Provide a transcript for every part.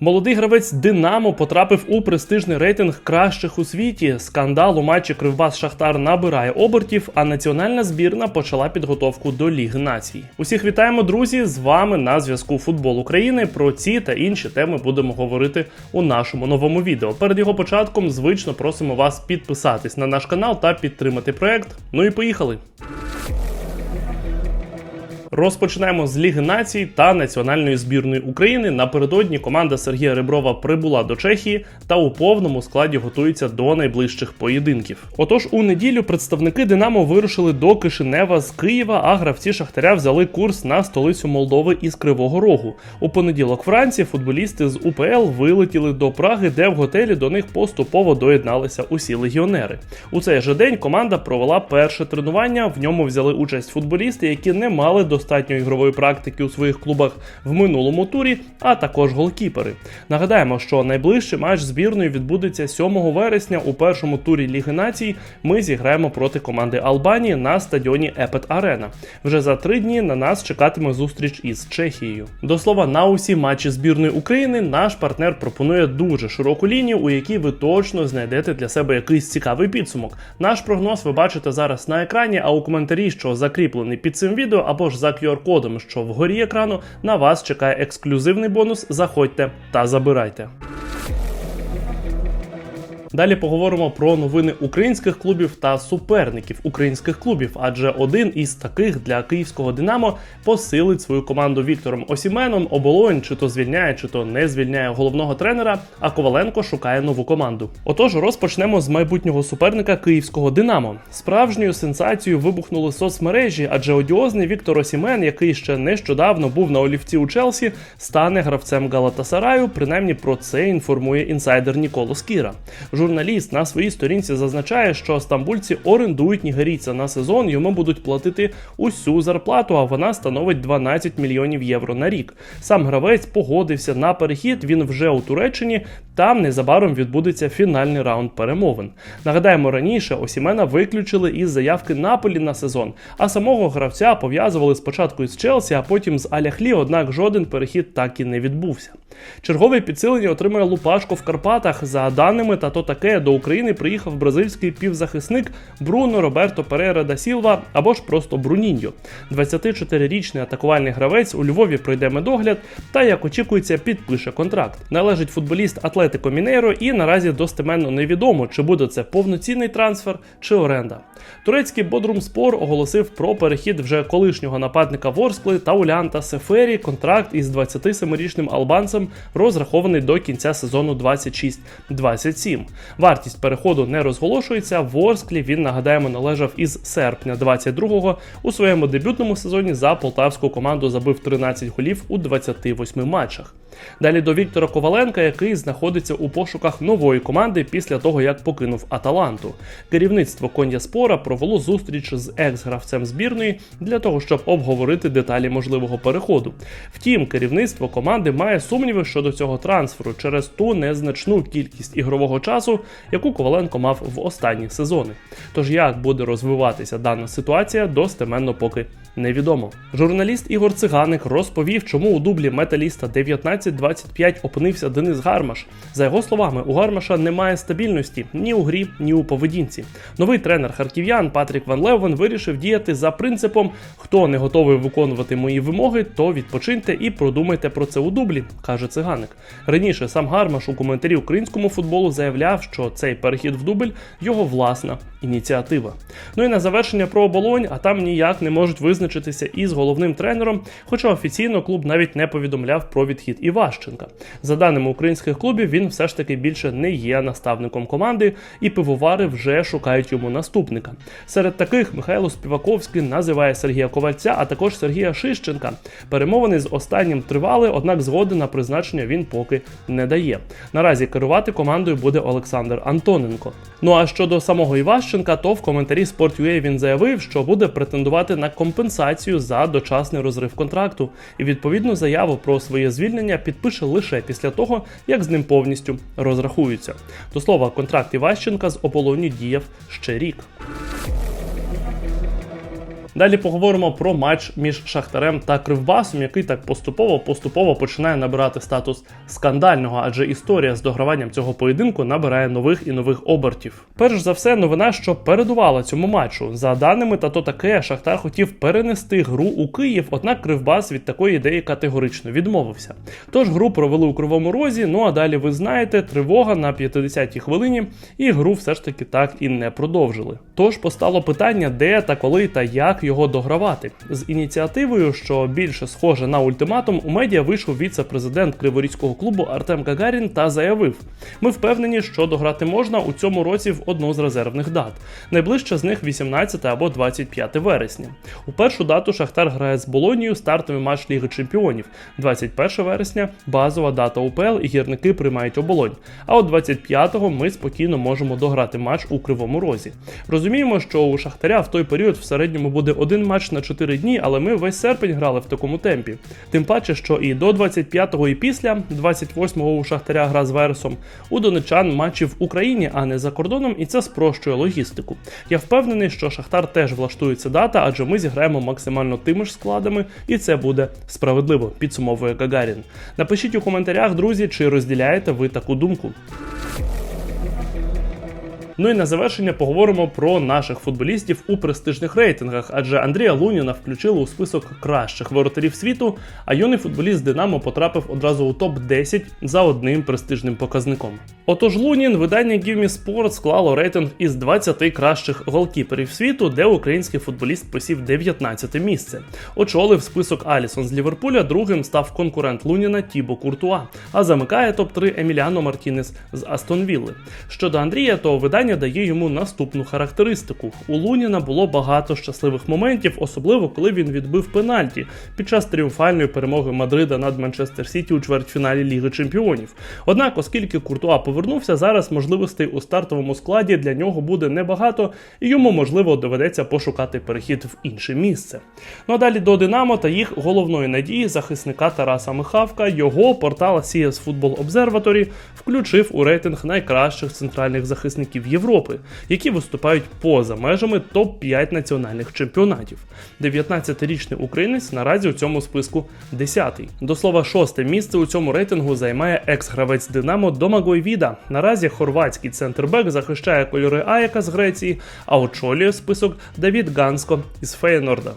Молодий гравець Динамо потрапив у престижний рейтинг кращих у світі. Скандал у матчі Кривбас Шахтар набирає обертів, а національна збірна почала підготовку до Ліги Націй. Усіх вітаємо, друзі! З вами на зв'язку Футбол України. Про ці та інші теми будемо говорити у нашому новому відео. Перед його початком звично просимо вас підписатись на наш канал та підтримати проект. Ну і поїхали! Розпочнемо з Ліги націй та національної збірної України. Напередодні команда Сергія Реброва прибула до Чехії та у повному складі готується до найближчих поєдинків. Отож, у неділю представники Динамо вирушили до Кишинева з Києва, а гравці Шахтаря взяли курс на столицю Молдови із Кривого Рогу. У понеділок вранці футболісти з УПЛ вилетіли до Праги, де в готелі до них поступово доєдналися усі легіонери. У цей же день команда провела перше тренування. В ньому взяли участь футболісти, які не мали достатньо ігрової практики у своїх клубах в минулому турі, а також голкіпери. Нагадаємо, що найближчий матч збірної відбудеться 7 вересня у першому турі Ліги Націй. Ми зіграємо проти команди Албанії на стадіоні Епет Арена. Вже за три дні на нас чекатиме зустріч із Чехією. До слова, на усі матчі збірної України наш партнер пропонує дуже широку лінію, у якій ви точно знайдете для себе якийсь цікавий підсумок. Наш прогноз ви бачите зараз на екрані, а у коментарі, що закріплений під цим відео, або ж за QR-кодом, що вгорі екрану, на вас чекає ексклюзивний бонус. Заходьте та забирайте. Далі поговоримо про новини українських клубів та суперників українських клубів, адже один із таких для київського Динамо посилить свою команду Віктором Осіменом. Оболонь чи то звільняє, чи то не звільняє головного тренера. А Коваленко шукає нову команду. Отож, розпочнемо з майбутнього суперника київського Динамо. Справжньою сенсацією вибухнули соцмережі, адже одіозний Віктор Осімен, який ще нещодавно був на олівці у Челсі, стане гравцем Галатасараю. Принаймні про це інформує інсайдер Ніколо Скіра. Журналіст на своїй сторінці зазначає, що стамбульці орендують нігерійця на сезон, йому будуть платити усю зарплату, а вона становить 12 мільйонів євро на рік. Сам гравець погодився на перехід. Він вже у Туреччині. Там незабаром відбудеться фінальний раунд перемовин. Нагадаємо, раніше Осімена виключили із заявки Наполі на сезон, а самого гравця пов'язували спочатку із Челсі, а потім з Аляхлі, однак жоден перехід так і не відбувся. Чергове підсилення отримує Лупашко в Карпатах. За даними та то таке до України приїхав бразильський півзахисник Бруно Роберто Перера да Сілва або ж просто Бруніньо. 24-річний атакувальний гравець у Львові пройде медогляд та, як очікується, підпише контракт. Належить футболіст Атлетико Мінейро і наразі достеменно невідомо, чи буде це повноцінний трансфер чи оренда. Турецький Бодрум Спор оголосив про перехід вже колишнього нападника Ворскли та Улянта Сефері. Контракт із 27-річним албанцем розрахований до кінця сезону 26-27. Вартість переходу не розголошується. Ворсклі він нагадаємо належав із серпня 22-го. У своєму дебютному сезоні за полтавську команду забив 13 голів у 28 матчах. Далі до Віктора Коваленка, який знаходиться у пошуках нової команди після того, як покинув Аталанту. Керівництво Кон'я Спора провело зустріч з екс-гравцем збірної для того, щоб обговорити деталі можливого переходу. Втім, керівництво команди має сумніви щодо цього трансферу через ту незначну кількість ігрового часу, яку Коваленко мав в останні сезони. Тож як буде розвиватися дана ситуація, достеменно поки невідомо. Журналіст Ігор Циганик розповів, чому у дублі металіста 19-25 опинився Денис Гармаш. За його словами, у Гармаша немає стабільності ні у грі, ні у поведінці. Новий тренер харків'ян Патрік Ван Левен вирішив діяти за принципом: хто не готовий виконувати мої вимоги, то відпочиньте і продумайте про це у дублі, каже циганик. Раніше сам Гармаш у коментарі українському футболу заявляв, що цей перехід в дубль його власна ініціатива. Ну і на завершення про оболонь, а там ніяк не можуть визначитися із головним тренером, хоча офіційно клуб навіть не повідомляв про відхід Іващенка. За даними українських клубів, він все ж таки більше не є наставником команди, і пивовари вже шукають йому наступника. Серед таких Михайло Співаковський називає Сергія Ковальця, а також Сергія Шищенка. Перемовини з останнім тривали, однак згоди на призначення він поки не дає. Наразі керувати командою буде Олександр Антоненко. Ну а щодо самого Іващенка, то в коментарі Sport.ua він заявив, що буде претендувати на компенсацію за дочасний розрив контракту, і відповідну заяву про своє звільнення підпише лише після того, як з ним повністю розрахуються. До слова, контракт Іващенка з Ополоні діяв ще рік. Далі поговоримо про матч між Шахтарем та Кривбасом, який так поступово поступово починає набирати статус скандального, адже історія з дограванням цього поєдинку набирає нових і нових обертів. Перш за все, новина, що передувала цьому матчу. За даними та то таке, Шахтар хотів перенести гру у Київ, однак Кривбас від такої ідеї категорично відмовився. Тож гру провели у Кривому Розі. Ну а далі ви знаєте, тривога на 50-й хвилині, і гру все ж таки так і не продовжили. Тож постало питання, де та коли та як його догравати. З ініціативою, що більше схоже на ультиматум, у медіа вийшов віце-президент Криворізького клубу Артем Гагарін та заявив: ми впевнені, що дограти можна у цьому році в одну з резервних дат. Найближча з них 18 або 25 вересня. У першу дату Шахтар грає з Болонією стартовий матч Ліги Чемпіонів. 21 вересня базова дата УПЛ і гірники приймають оболонь. А от 25-го ми спокійно можемо дограти матч у Кривому Розі. Розуміємо, що у Шахтаря в той період в середньому буде один матч на 4 дні, але ми весь серпень грали в такому темпі. Тим паче, що і до 25-го, і після 28-го у Шахтаря гра з Вересом, у донечан матчі в Україні, а не за кордоном, і це спрощує логістику. Я впевнений, що Шахтар теж влаштується дата, адже ми зіграємо максимально тими ж складами, і це буде справедливо, підсумовує Гагарін. Напишіть у коментарях, друзі, чи розділяєте ви таку думку. Ну і на завершення поговоримо про наших футболістів у престижних рейтингах, адже Андрія Луніна включили у список кращих воротарів світу, а юний футболіст Динамо потрапив одразу у топ-10 за одним престижним показником. Отож, Лунін видання Give Sport склало рейтинг із 20 кращих голкіперів світу, де український футболіст посів 19 місце. Очолив список Алісон з Ліверпуля, другим став конкурент Луніна Тібо Куртуа, а замикає топ-3 Еміліано Мартінес з Астон Вілли. Щодо Андрія, то видання дає йому наступну характеристику: у Луніна було багато щасливих моментів, особливо коли він відбив пенальті під час тріумфальної перемоги Мадрида над Манчестер Сіті у чвертьфіналі Ліги Чемпіонів. Однак, оскільки Куртуа повернувся, зараз можливостей у стартовому складі для нього буде небагато, і йому можливо доведеться пошукати перехід в інше місце. Ну а далі до Динамо та їх головної надії захисника Тараса Михавка. Його портал CS Football Observatory включив у рейтинг найкращих центральних захисників Європи, які виступають поза межами топ-5 національних чемпіонатів. 19-річний українець наразі у цьому списку 10-й. До слова, шосте місце у цьому рейтингу займає екс-гравець Динамо Домагой Віда. Наразі хорватський центрбек захищає кольори Аяка з Греції, а очолює список Давід Ганско із Фейнорда.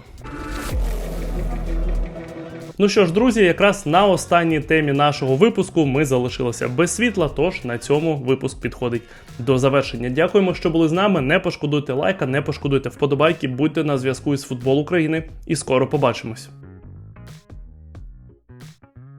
Ну що ж, друзі, якраз на останній темі нашого випуску ми залишилися без світла. Тож на цьому випуск підходить до завершення. Дякуємо, що були з нами. Не пошкодуйте лайка, не пошкодуйте вподобайки, будьте на зв'язку із футбол України і скоро побачимось.